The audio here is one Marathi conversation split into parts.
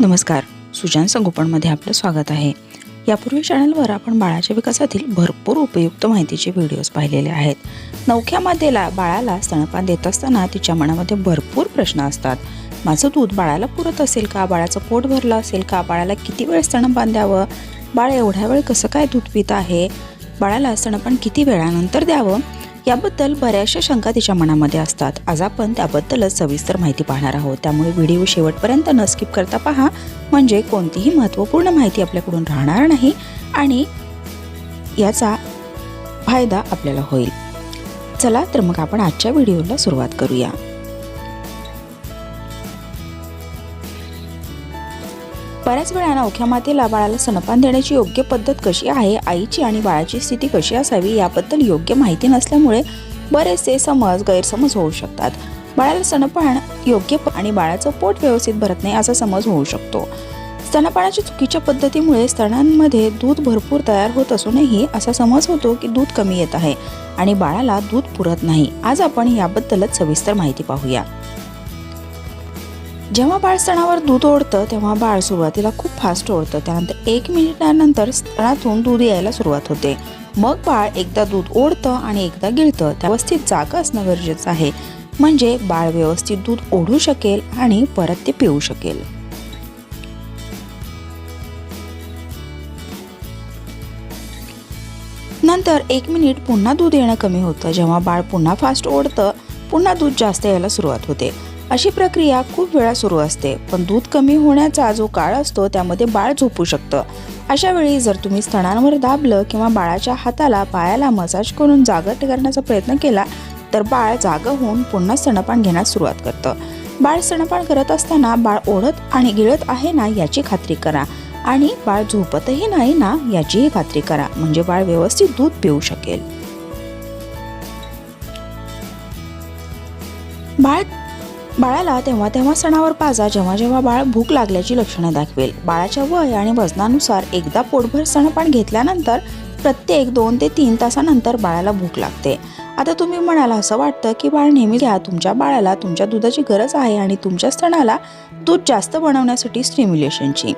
नमस्कार. सुजान संगोपनमध्ये आपलं स्वागत आहे. यापूर्वी चॅनलवर आपण बाळाच्या विकासातील भरपूर उपयुक्त माहितीचे व्हिडिओज पाहिलेले आहेत. नवख्या मातेला बाळाला स्तनपान देत असताना तिच्या मनामध्ये भरपूर प्रश्न असतात. माझं दूध बाळाला पुरत असेल का? बाळाचं पोट भरलं असेल का? बाळाला किती वेळ स्तनपान द्यावं? बाळ एवढ्या वेळ कसं काय दूध पित आहे? बाळाला स्तनपान किती वेळानंतर द्यावं? याबद्दल बऱ्याचशा शंका तिच्या मनामध्ये असतात. आज आपण त्याबद्दलच सविस्तर माहिती पाहणार आहोत. त्यामुळे व्हिडिओ शेवटपर्यंत न स्किप करता पहा. म्हणजे कोणतीही महत्त्वपूर्ण माहिती आपल्याकडून राहणार नाही आणि याचा फायदा आपल्याला होईल. चला तर मग आपण आजच्या व्हिडिओला सुरुवात करूया. बऱ्याच वेळानं अवख्या मातेला बाळाला स्तनपान देण्याची योग्य पद्धत कशी आहे आईची आणि बाळाची स्थिती कशी असावी याबद्दल योग्य माहिती नसल्यामुळे बरेचसे समज गैरसमज होऊ शकतात. बाळाला स्तनपान योग्य प- आणि बाळाचं पोट व्यवस्थित भरत नाही असा समज होऊ शकतो. स्तनपानाच्या चुकीच्या पद्धतीमुळे स्तनांमध्ये दूध भरपूर तयार होत असूनही असा समज होतो की दूध कमी येत आहे आणि बाळाला दूध पुरत नाही. आज आपण याबद्दलच सविस्तर माहिती पाहूया. जेव्हा बाळ स्तनावर दूध ओढतं तेव्हा बाळ सुरुवातीला खूप फास्ट ओढतं. त्यानंतर एक मिनिटानंतर स्तनातून दूध यायला सुरुवात होते. मग बाळ एकदा दूध ओढतं आणि एकदा गिळतं. त्या व्यवस्थित जागा असणं गरजेचं आहे. म्हणजे बाळ व्यवस्थित दूध ओढू शकेल आणि परत ते पिऊ शकेल. नंतर एक मिनिट पुन्हा दूध येणं कमी होतं. जेव्हा बाळ पुन्हा फास्ट ओढतं पुन्हा दूध जास्त यायला सुरुवात होते. अशी प्रक्रिया खूप वेळा सुरू असते. पण दूध कमी होण्याचा जो काळ असतो त्यामध्ये बाळ झोपू शकतं. अशा वेळी जर तुम्ही स्तनांवर दाबलं किंवा बाळाच्या हाताला पायाला मसाज करून जागा करण्याचा प्रयत्न केला तर बाळ जागं होऊन पुन्हा स्तनपान घेण्यास सुरुवात करतं. बाळ स्तनपान करत असताना बाळ ओढत आणि गिळत आहे ना याची खात्री करा. आणि बाळ झोपतही नाही ना याचीही खात्री करा. म्हणजे बाळ व्यवस्थित दूध पिऊ शकेल. बाळ बाळाला तेव्हा तेव्हा सणावर पाजा जेव्हा जेव्हा बाळ भूक लागल्याची लक्षणं दाखवेल. बाळाच्या वय आणि वजनानुसार एकदा पोटभर सणपान घेतल्यानंतर प्रत्येक दोन ते तीन तासानंतर बाळाला भूक लागते. आता तुम्ही म्हणाला असं वाटतं की बाळ नेहमी घ्या तुमच्या बाळाला तुमच्या दुधाची गरज आहे आणि तुमच्या स्तनाला दूध जास्त बनवण्यासाठी स्टिम्युलेशनची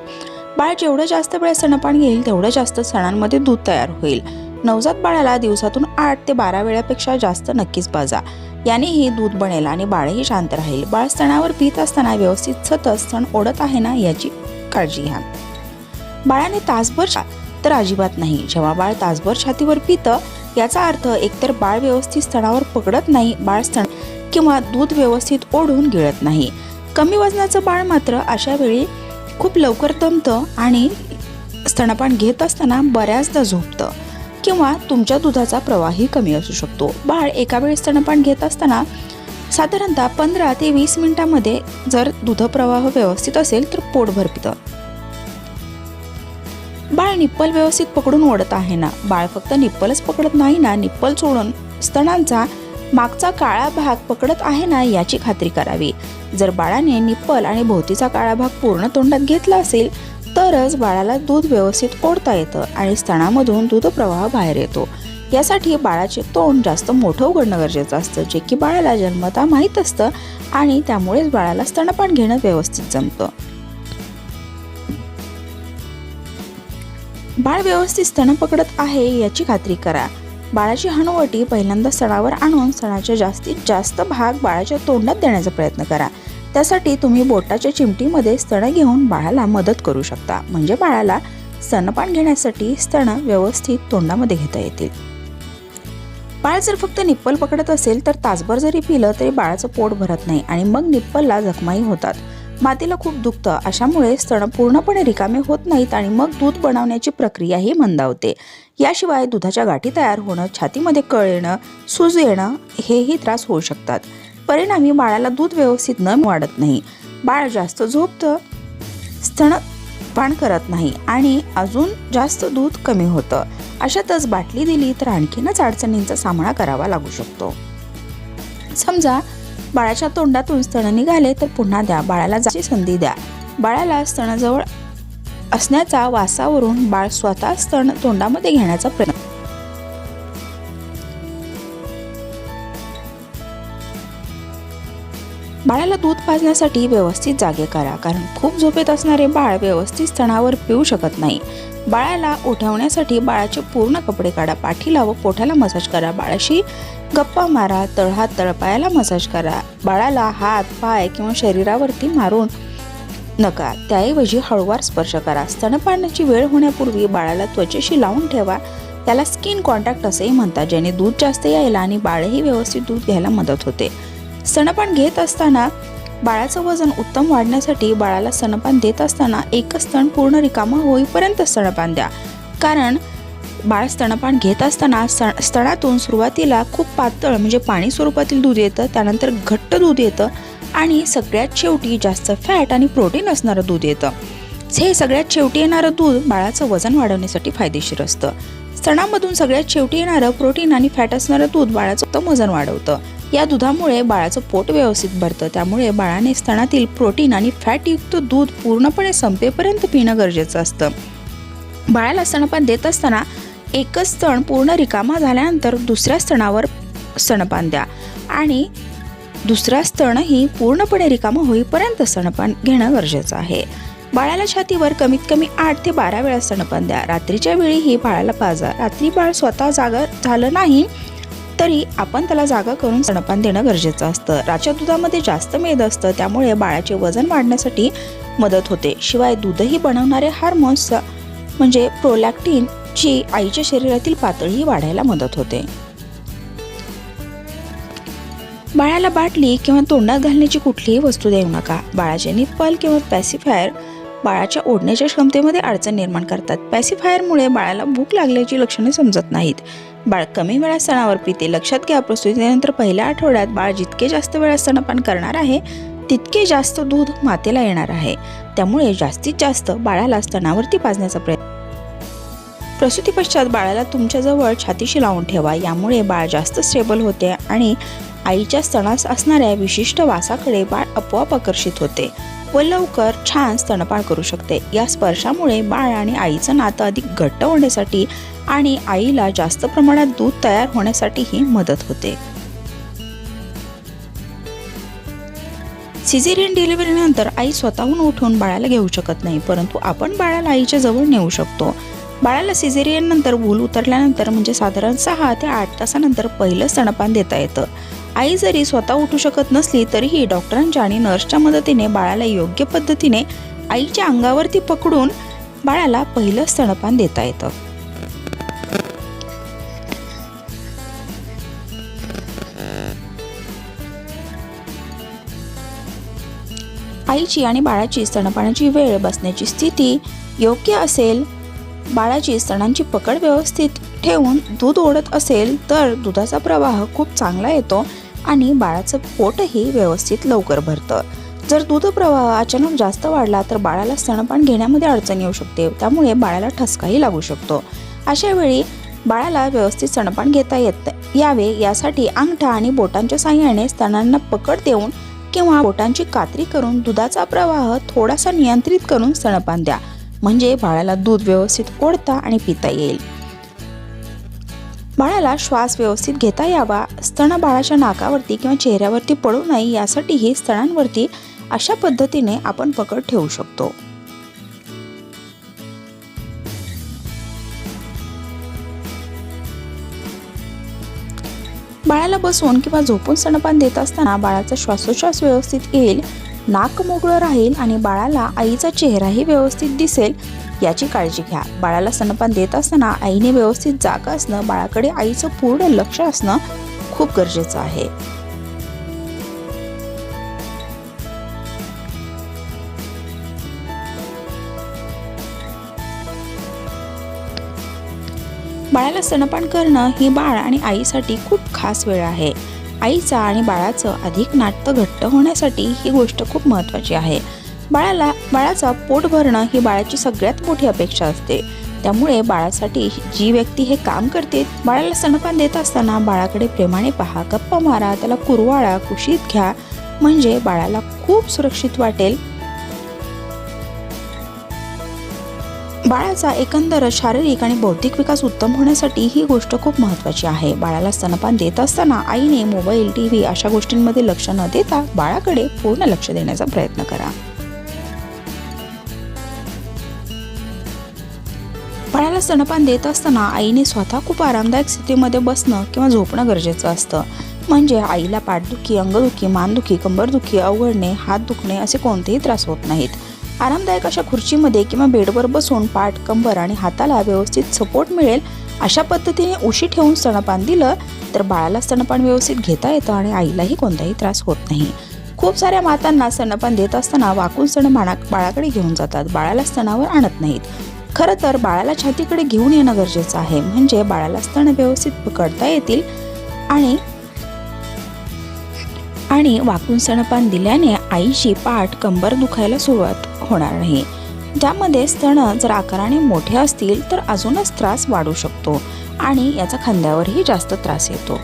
बाळ जेवढं जास्त वेळ सणपान घेईल तेवढं जास्त सणांमध्ये दूध तयार होईल. नवजात बाळाला दिवसातून आठ ते बारा वेळापेक्षा जास्त नक्कीच पाजा. यानेही दूध बनेल आणि बाळही शांत राहील. बाळ स्तनावर पित असताना व्यवस्थित सतत स्तन ओढत आहे ना याची काळजी घ्या. बाळाने तासभर छा तर अजिबात नाही. जेव्हा बाळ तासभर छातीवर पितं याचा अर्थ एकतर बाळ व्यवस्थित स्तनावर पकडत नाही बाळ स्तन किंवा दूध व्यवस्थित ओढून गिळत नाही. कमी वजनाचं बाळ मात्र अशा वेळी खूप लवकर दमतं आणि स्तनपान घेत असताना बऱ्याचदा झोपतं. किंवा तुमच्या दुधाचा प्रवाहही कमी असू शकतो. बाळ एका वेळेस स्तनपान घेत असताना साधारणतः पंधरा ते वीस मिनिटांमध्ये जर दुधप्रवाह व्यवस्थित असेल तर पोट भरपितं. बाळ निप्पल व्यवस्थित पकडून ओढत आहे ना? बाळ फक्त निप्पलच पकडत नाही ना? निप्पल सोडून स्तनांचा मागचा काळा भाग पकडत आहे ना याची खात्री करावी. जर बाळाने निप्पल आणि भोवतीचा काळा भाग पूर्ण तोंडात घेतला असेल तरच बाळाला दूध व्यवस्थित ओढता येतं आणि स्तनामधून दूध प्रवाह बाहेर येतो. यासाठी बाळाचे तोंड जास्त मोठं उघडणं गरजेचं असतं जे की बाळाला जन्मता माहीत असतं आणि त्यामुळेच बाळाला स्तनपान घेणं व्यवस्थित जमतं. बाळ व्यवस्थित स्तन पकडत आहे याची खात्री करा. बाळाची हनुवटी पहिल्यांदा सणावर आणून सणाचा जास्तीत जास्त भाग बाळाच्या तोंडात देण्याचा प्रयत्न करा. त्यासाठी तुम्ही बोटाच्या चिमटीमध्ये स्तन घेऊन बाळाला मदत करू शकता. म्हणजे बाळाला स्तनपान घेण्यासाठी स्तन व्यवस्थित तोंडामध्ये घेता येतील. बाळ जर फक्त निप्पल पकडत असेल तर तासभर जरी पिलं तरी बाळाचं पोट भरत नाही आणि मग निप्पलला जखमाही होतात. मातीला खूप दुखतं. अशामुळे स्तन पूर्णपणे रिकामे होत नाहीत आणि मग दूध बनवण्याची प्रक्रियाही मंदावते. याशिवाय दुधाच्या गाठी तयार होणं छातीमध्ये कळ येणं सूज येणं हेही त्रास होऊ शकतात. परिणामी बाळाला दूध व्यवस्थित न वाढत नाही. बाळ जास्त झोपतं स्तनपान करत नाही आणि अजून जास्त दूध कमी होतं. अशातच बाटली दिली तर आणखीनच अडचणींचा सामना करावा लागू शकतो. समजा बाळाच्या तोंडातून स्तन निघाले तर पुन्हा द्या बाळाला जायची संधी द्या. बाळाला स्तनाजवळ असण्याचा वासावरून बाळ स्वतः स्तन तोंडामध्ये घेण्याचा प्रयत्न बाळाला दूध पाजण्यासाठी व्यवस्थित जागे करा कारण खूप झोपेत असणारे बाळ व्यवस्थित स्तनावर पिऊ शकत नाही. बाळाला उठवण्यासाठी बाळाचे पूर्ण कपडे काढा पाठीला व पोठाला मसाज करा. बाळाशी गप्पा मारा तळहात तळपायाला मसाज करा. बाळाला हात पाय किंवा शरीरावरती मारून नका. त्याऐवजी हळूवार स्पर्श करा. स्तनपानाची वेळ होण्यापूर्वी बाळाला त्वचेशी लावून ठेवा. त्याला स्किन कॉन्टॅक्ट असेही म्हणतात ज्याने दूध जास्त यायला आणि बाळही व्यवस्थित दूध घ्यायला मदत होते. स्तनपान घेत असताना बाळाचं वजन उत्तम वाढण्यासाठी बाळाला स्तनपान देत असताना एकच स्तन पूर्ण रिकामा होईपर्यंत स्तनपान द्या. कारण बाळ स्तनपान घेत असताना स्तनातून सुरुवातीला खूप पातळ म्हणजे पाणी स्वरूपातील दूध येतं त्यानंतर घट्ट दूध येतं आणि सगळ्यात शेवटी जास्त फॅट आणि प्रोटीन असणारं दूध येतं. हे सगळ्यात शेवटी येणारं दूध बाळाचं वजन वाढवण्यासाठी फायदेशीर असतं. स्तनामधून सगळ्यात शेवटी येणारं प्रोटीन आणि फॅट असणारं दूध बाळाचं उत्तम वजन वाढवतं. या दुधामुळे बाळाचं पोट व्यवस्थित भरतं. त्यामुळे बाळाने स्तनातील प्रोटीन आणि फॅटयुक्त दूध पूर्णपणे संपेपर्यंत पिणं गरजेचं असतं. बाळाला स्तनपान देत असताना एकच स्तन पूर्ण रिकामा झाल्यानंतर दुसऱ्या स्तनावर स्तनपान द्या. आणि दुसरा स्तनही पूर्णपणे रिकामा होईपर्यंत स्तनपान घेणं गरजेचं आहे. बाळाला छातीवर कमीत कमी आठ ते बारा वेळा स्तनपान द्या. रात्रीच्या वेळीही बाळाला पाजा रात्री बाळ स्वतः जागा झालं नाही तरी आपण त्याला जागा करून स्तनपान देणं गरजेचं असतं. राच्या दुधामध्ये जास्त मेद असतं त्यामुळे बाळाचे वजन वाढण्यासाठी मदत होते. शिवाय दूधही बनवणारे हार्मोन्स म्हणजे प्रोलॅक्टिन ची आईच्या शरीरातील पातळी वाढायला मदत होते. बाळाला बाटली किंवा तोंडात घालण्याची कुठलीही वस्तू देऊ नका. बाळाचे निप्पल किंवा पॅसिफायर बाळाच्या ओढण्याच्या क्षमतेमध्ये अडचण निर्माण करतात. पॅसिफायरमुळे बाळाला भूक लागल्याची लक्षणे समजत नाहीत. बाळ कमी वेळा स्तनावर पिते लक्षात घ्या प्रसूतीनंतर पहिल्या आठवड्यात बाळ जितके जास्त वेळा स्तनपान करणार आहे तितके जास्त दूध मातेला येणार आहे. त्यामुळे जास्तीत जास्त बाळाला स्तनावरती पाजण्याचा प्रयत्न प्रसूती पश्चात बाळाला तुमच्याजवळ छातीशी लावून ठेवा. यामुळे बाळ जास्त स्टेबल होते आणि आईच्या स्तनास असणाऱ्या विशिष्ट वासाकडे बाळ आपोआप आकर्षित होते. व लवकर छान स्तनपान करू शकते. या स्पर्शामुळे बाळ आणि आईचं नातं अधिक घट्ट होण्यासाठी आणि आईला जास्त प्रमाणात दूध तयार होण्यासाठीही मदत होते. सिझेरियन डिलिव्हरीनंतर आई स्वतःहून उठून बाळाला घेऊ शकत नाही परंतु आपण बाळाला आईच्या जवळ नेऊ शकतो. बाळाला सिझेरियन नंतर भूल उतरल्यानंतर म्हणजे साधारण सहा ते आठ तासानंतर पहिलं स्तनपान देता येतं. आई जरी स्वतः उठू शकत नसली तरीही डॉक्टरांच्या आणि नर्सच्या मदतीने बाळाला योग्य पद्धतीने आईच्या अंगावरती पकडून बाळाला पहिलं स्तनपान देता येतं. आईची आणि बाळाची स्तनपानाची वेळ बसण्याची स्थिती योग्य असेल बाळाची स्तनांची पकड व्यवस्थित ठेवून दूध ओढत असेल तर दुधाचा प्रवाह खूप चांगला येतो आणि बाळाचं पोटही व्यवस्थित लवकर भरतं. जर दूध प्रवाह अचानक जास्त वाढला तर बाळाला स्तनपान घेण्यामध्ये अडचण येऊ शकते. त्यामुळे बाळाला ठसकाही लागू शकतो. अशा वेळी बाळाला व्यवस्थित स्तनपान घेता येत यावे यासाठी अंगठा आणि बोटांच्या साह्याने स्तनांना पकड देऊन किंवा बोटांची कात्री करून दुधाचा प्रवाह थोडासा नियंत्रित करून स्तनपान द्या. म्हणजे बाळाला दूध व्यवस्थित ओढता आणि पिता येईल. बाळाला श्वास व्यवस्थित घेता यावा. स्तन बाळाच्या नाकावरती किंवा चेहऱ्यावरती पडू नये यासाठीही स्तनांवरती अशा पद्धतीने आपण पकड ठेवू शकतो. बाळाला बसवून किंवा झोपून स्तनपान देत असताना बाळाचा श्वासोच्छ्वास व्यवस्थित येईल नाक मोकळं राहील आणि बाळाला आईचा चेहराही व्यवस्थित दिसेल. याची काळजी घ्या. बाळाला स्तनपान देत असताना आईने व्यवस्थित जागा असणं बाळाकडे आईचं पूर्ण लक्ष असणं खूप गरजेचं आहे. बाळाला स्तनपान करणं ही बाळ आणि आईसाठी खूप खास वेळ आहे. आईचा आणि बाळाचं अधिक नाट्य घट्ट होण्यासाठी ही गोष्ट खूप महत्त्वाची आहे. बाळाला बाळाचा पोट भरणं ही बाळाची सगळ्यात मोठी अपेक्षा असते. त्यामुळे बाळासाठी जी व्यक्ती हे काम करते बाळाला स्तनपान देत असताना बाळाकडे प्रेमाने पहा गप्पा मारा त्याला कुरवाळा कुशीत घ्या म्हणजे बाळाला खूप सुरक्षित वाटेल. बाळाचा एकंदर शारीरिक आणि बौद्धिक विकास उत्तम होण्यासाठी ही गोष्ट खूप महत्त्वाची आहे. बाळाला स्तनपान देत असताना आईने मोबाईल टी व्ही अशा गोष्टींमध्ये लक्ष न देता बाळाकडे पूर्ण लक्ष देण्याचा प्रयत्न करा. स्तनपान देत असताना आईने स्वतः खूप आरामदायक स्थितीमध्ये बसणं किंवा झोपणं गरजेचं असतं. म्हणजे आईला पाठदुखी अंगदुखी मानदुखी कंबरदुखी अवघडणे हात दुखणे असे कोणतेही त्रास होत नाहीत. आरामदायक अशा खुर्चीमध्ये किंवा बेडवर बसून पाठ कंबर आणि हाताला व्यवस्थित सपोर्ट मिळेल अशा पद्धतीने उशी ठेवून स्तनपान दिलं तर बाळाला स्तनपान व्यवस्थित घेता येतं आणि आईलाही कोणताही त्रास होत नाही. खूप साऱ्या मातांना स्तनपान देत असताना वाकून स्तन बाळाकडे घेऊन जातात. बाळाला स्तनावर आणत नाहीत. खरं तर बाळाला छातीकडे घेऊन येणं गरजेचं आहे. म्हणजे बाळाला स्तन व्यवस्थित पकडता येतील आणि आणि वाकून स्तनपान दिल्याने आईची पाठ कंबर दुखायला सुरुवात होणार नाही. त्यामध्ये स्तन जर आकाराने मोठे असतील तर अजूनच त्रास वाढू शकतो आणि याचा खांद्यावरही जास्त त्रास येतो.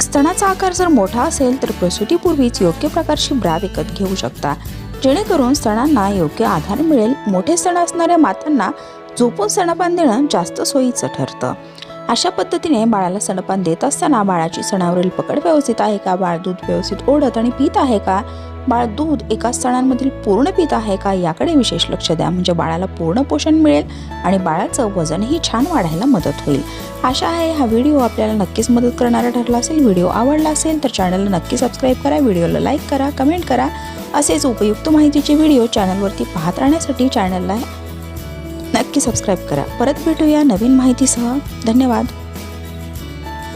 स्तनाचा आकार जर मोठा असेल तर प्रसूतीपूर्वीच योग्य प्रकारची ब्रा विकत घेऊ शकता. जेणेकरून सणांना योग्य आधार मिळेल. मोठे सण असणाऱ्या मातांना झोपून सणपान देणं जास्त सोयीचं ठरतं. अशा पद्धतीने बाळाला सणपान देत असताना बाळाची सणावरील पकड व्यवस्थित आहे का? बाळ दूध व्यवस्थित ओढत आणि पित आहे का? बाळ दूध एका सणांमधील पूर्ण पित आहे का याकडे विशेष लक्ष द्या. म्हणजे बाळाला पूर्ण पोषण मिळेल आणि बाळाचं वजनही छान वाढायला मदत होईल. आशा आहे हा व्हिडिओ आपल्याला नक्कीच मदत करणारा ठरला असेल. व्हिडिओ आवडला असेल तर चॅनलला नक्की सबस्क्राईब करा. व्हिडिओला लाईक करा कमेंट करा. असेच उपयुक्त माहितीचे व्हिडिओ चॅनलवरती पाहत राहण्यासाठी चॅनलला नक्की सबस्क्राईब करा. परत भेटूया नवीन माहितीसह. धन्यवाद.